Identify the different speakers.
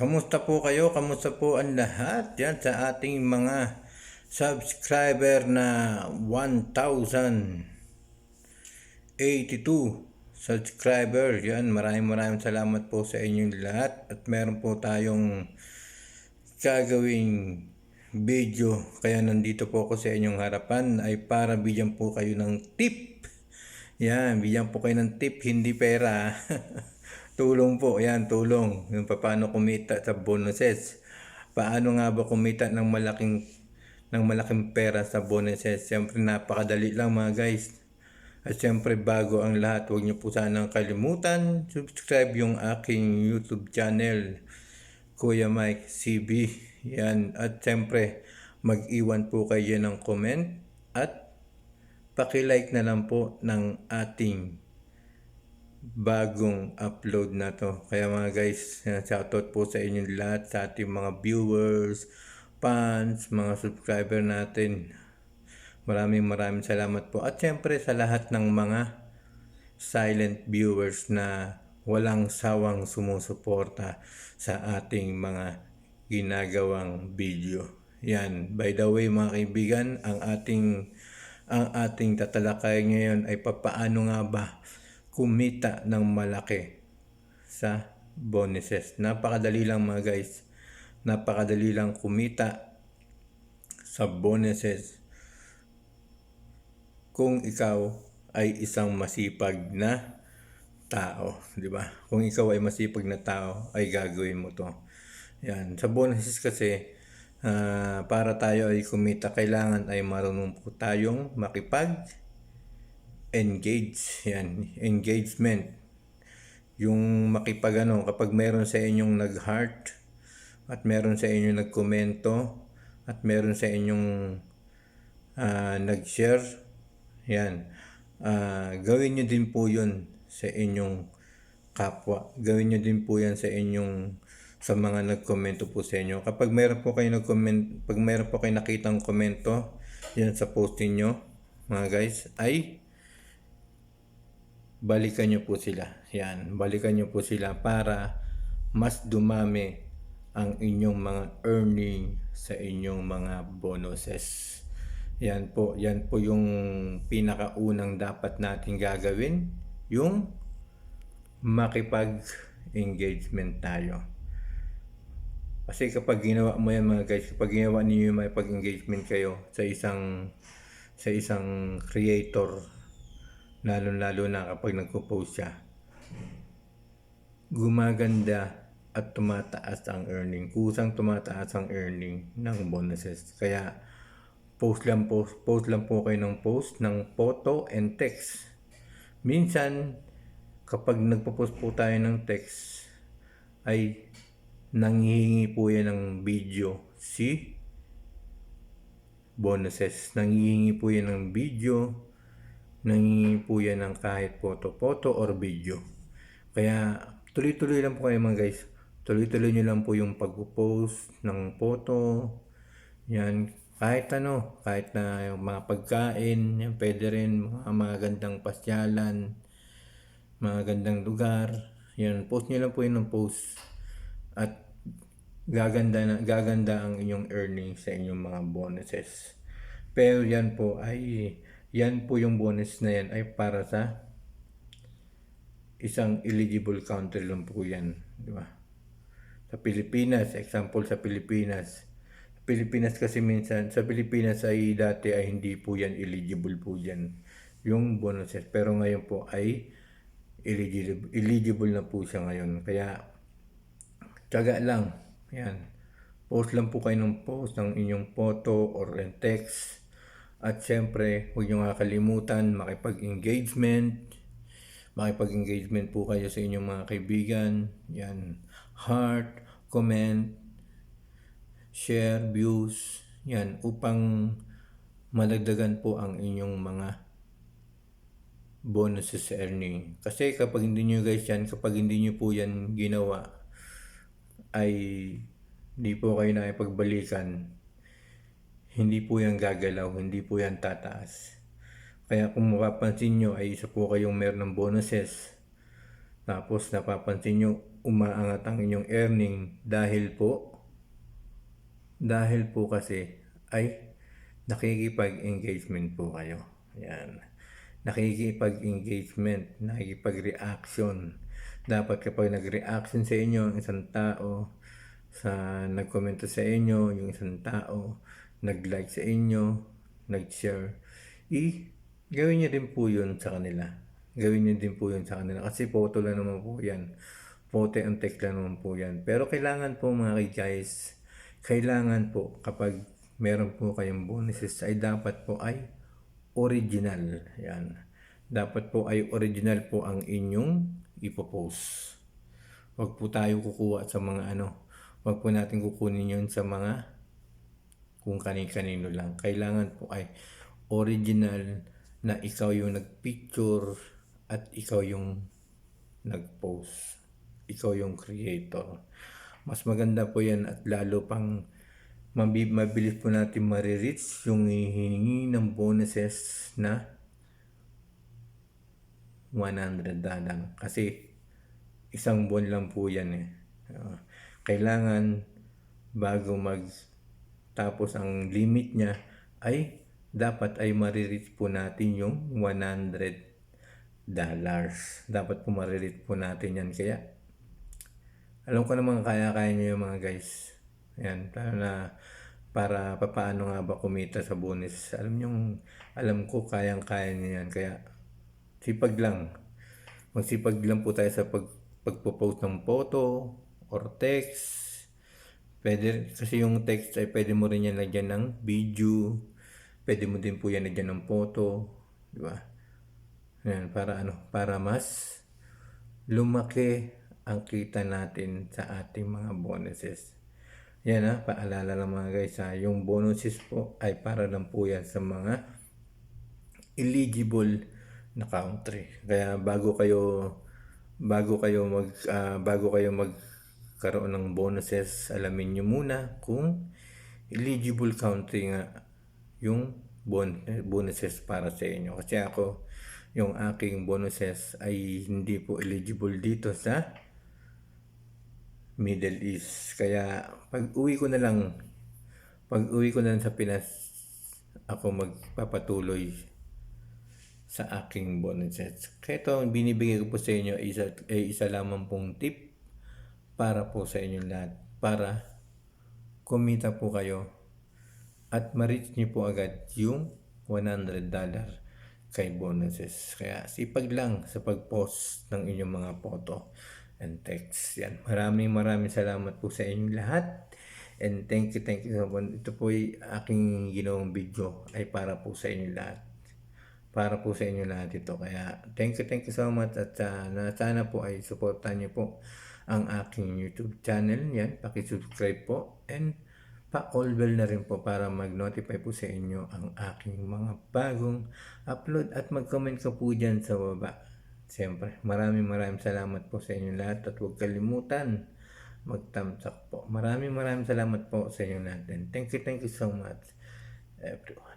Speaker 1: Kamusta po kayo? Kamusta po ang lahat? Yan sa ating mga subscriber na 1,082 subscriber. Yan, maraming maraming salamat po sa inyong lahat. At meron po tayong gagawing video. Kaya nandito po ako sa inyong harapan ay para bigyan po kayo ng tip. Yan, bigyan po kayo ng tip, hindi pera. tulong po, yan, tulong. Yung paano kumita sa bonuses. Paano nga ba kumita ng malaking ng malaking pera sa bonuses. Siyempre napakadali lang mga guys. At siyempre bago ang lahat, huwag niyo po sanang kalimutan subscribe yung aking YouTube channel Kuya Mike CB. Yan. At siyempre mag-iwan po kayo ng comment at pakilike na lang po ng ating bagong upload na to. Kaya mga guys, shoutout po sa inyong lahat, sa ating mga viewers, fans, mga subscriber natin. Maraming maraming salamat po. At syempre sa lahat ng mga silent viewers na walang sawang sumusuporta sa ating mga ginagawang video. Yan. By the way mga kaibigan, ang ating ang ating tatalakay ngayon ay papaano nga ba kumita ng malaki sa bonuses. Napakadali lang mga guys. Napakadali lang kumita sa bonuses kung ikaw ay isang masipag na tao, di ba? Kung ikaw ay masipag na tao, ay gagawin mo to. Yan. Sa bonuses kasi, ah, para tayo ay kumita, kailangan ay marunong po tayong makipag engage. Yan. Engagement. Yung makipag ano, kapag meron sa inyong nag-heart, at meron sa inyong nagkomento, at meron sa inyong ah, nag-share, yan. Ah, gawin nyo din po yun sa inyong kapwa. Gawin nyo din po yan sa inyong sa mga nagkomento po sa inyo. Kapag meron po kayo nag-comment, pag meron po kayo nakitang komento yan sa post niyo, mga guys, ay balikan nyo po sila. Yan, balikan nyo po sila para mas dumami ang inyong mga earning sa inyong mga bonuses. Yan po, yan po yung pinakaunang dapat natin gagawin, yung makipag-engagement tayo. Kasi kapag ginawa mo yan mga guys, kapag ginawa niyo yung makipag-engagement kayo sa isang sa isang creator, lalo-lalo na kapag nagpo-post siya, gumaganda at tumataas ang earning. Kusang tumataas ang earning ng bonuses. Kaya post lang post, post lang po kayo ng post ng photo and text. Minsan kapag nagpo-post po tayo ng text ay nanghihingi po yan ng video si bonuses. Nanghihingi po yan ng video, nanghihingi po ng kahit photo-photo or video. Kaya tuloy-tuloy lang po kayo mga guys. Tuloy-tuloy nyo lang po yung pag-post ng photo. Yan, kahit ano, kahit na yung mga pagkain, yan, pwede rin mga magandang pasyalan, mga gandang lugar. Yan, post nyo lang po yun ng post. At gaganda na gaganda ang inyong earnings sa inyong mga bonuses. Pero yan po ay yan po yung bonus na yan ay para sa isang eligible country lang po yan, di ba? Sa Pilipinas, example sa Pilipinas. Sa Pilipinas kasi minsan, sa Pilipinas ay dati ay hindi po yan eligible po yan yung bonuses. Pero ngayon po ay eligible, eligible na po siya ngayon. Kaya, tiyaga lang. Yan. Post lang po kayo ng post ng inyong photo or text. At syempre, huwag nyo kakalimutan makipag-engagement. Makipag-engagement po kayo sa inyong mga kaibigan. Yan. Heart, comment, share, views. Yan. Upang malagdagan po ang inyong mga bonuses earning. Kasi kapag hindi nyo guys yan, kapag hindi nyo po yan ginawa, ay hindi po kayo nakipagbalikan, hindi po yan gagalaw, hindi po yan tataas. Kaya kung mapapansin nyo ay isa po kayong meron ng bonuses, tapos napapansin nyo umaangat ang inyong earning dahil po dahil po kasi ay nakikipag-engagement po kayo. Yan. Nakikipag-engagement, nakikipag-reaction. Dapat kapag nag-reaction sa inyo ang isang tao, sa nagkomento sa inyo, yung isang tao, nag-like sa inyo, nag-share, i gawin niyo din po yun sa kanila. Gawin niyo din po yun sa kanila. Kasi photo lang naman po yan. Photo and text lang naman po yan. Pero kailangan po mga guys, kailangan po kapag meron po kayong bonuses ay dapat po ay original. Yan. Dapat po ay original po ang inyong ipopost. Huwag po tayo kukuha sa mga ano, huwag po natin kukunin yun sa mga kung kani-kanino lang. Kailangan po ay original na ikaw yung nagpicture at ikaw yung nagpost. Ikaw yung creator. Mas maganda po yan at lalo pang mabi- mabilis po natin marireach yung hihingi ng bonuses na 100 dalang. Kasi isang buwan lang po yan eh. Uh, kailangan bago mag tapos ang limit niya ay dapat ay marireach po natin yung 100 dollars. Dapat po marireach po natin yan. Kaya alam ko naman kaya-kaya nyo yung mga guys. Ayan, para na para papaano nga ba kumita sa bonus. Alam nyo, alam ko kayang-kaya nyo yan. Kaya sipag lang. Magsipag lang po tayo sa pag, pagpo-post ng photo or text. Pwede, kasi yung text ay pwede mo rin yan lagyan ng video. Pwede mo din po yan lagyan ng photo. Di ba? Yan, para ano, para mas lumaki ang kita natin sa ating mga bonuses. Yan ha, paalala lang mga guys ha, yung bonuses po ay para lang po yan sa mga eligible na country. Kaya bago kayo bago kayo mag ah, bago kayo magkaroon ng bonuses, alamin niyo muna kung eligible country nga yung bon bonuses para sa inyo. Kasi ako, yung aking bonuses ay hindi po eligible dito sa Middle East. Kaya pag uwi ko na lang, pag uwi ko na lang sa Pinas, ako magpapatuloy sa aking bonuses. Kaya ito, binibigay ko po sa inyo isa, ay isa lamang pong tip para po sa inyong lahat. Para kumita po kayo at ma-reach niyo po agad yung $100 kay bonuses. Kaya sipag lang sa pag-post ng inyong mga photo and text. Yan. Maraming maraming salamat po sa inyong lahat. And thank you, thank you. Ito po ay aking ginawang video ay para po sa inyong lahat. Para po sa inyo lahat ito. Kaya thank you, thank you so much. At uh, na, sana po ay supportan niyo po ang aking YouTube channel. Yan, pakisubscribe po. And pa-all bell na rin po para mag-notify po sa inyo ang aking mga bagong upload at mag-comment ka po dyan sa baba. Siyempre, maraming maraming salamat po sa inyo lahat at huwag kalimutan mag-thumbs up po. Maraming maraming salamat po sa inyo lahat. And thank you, thank you so much everyone.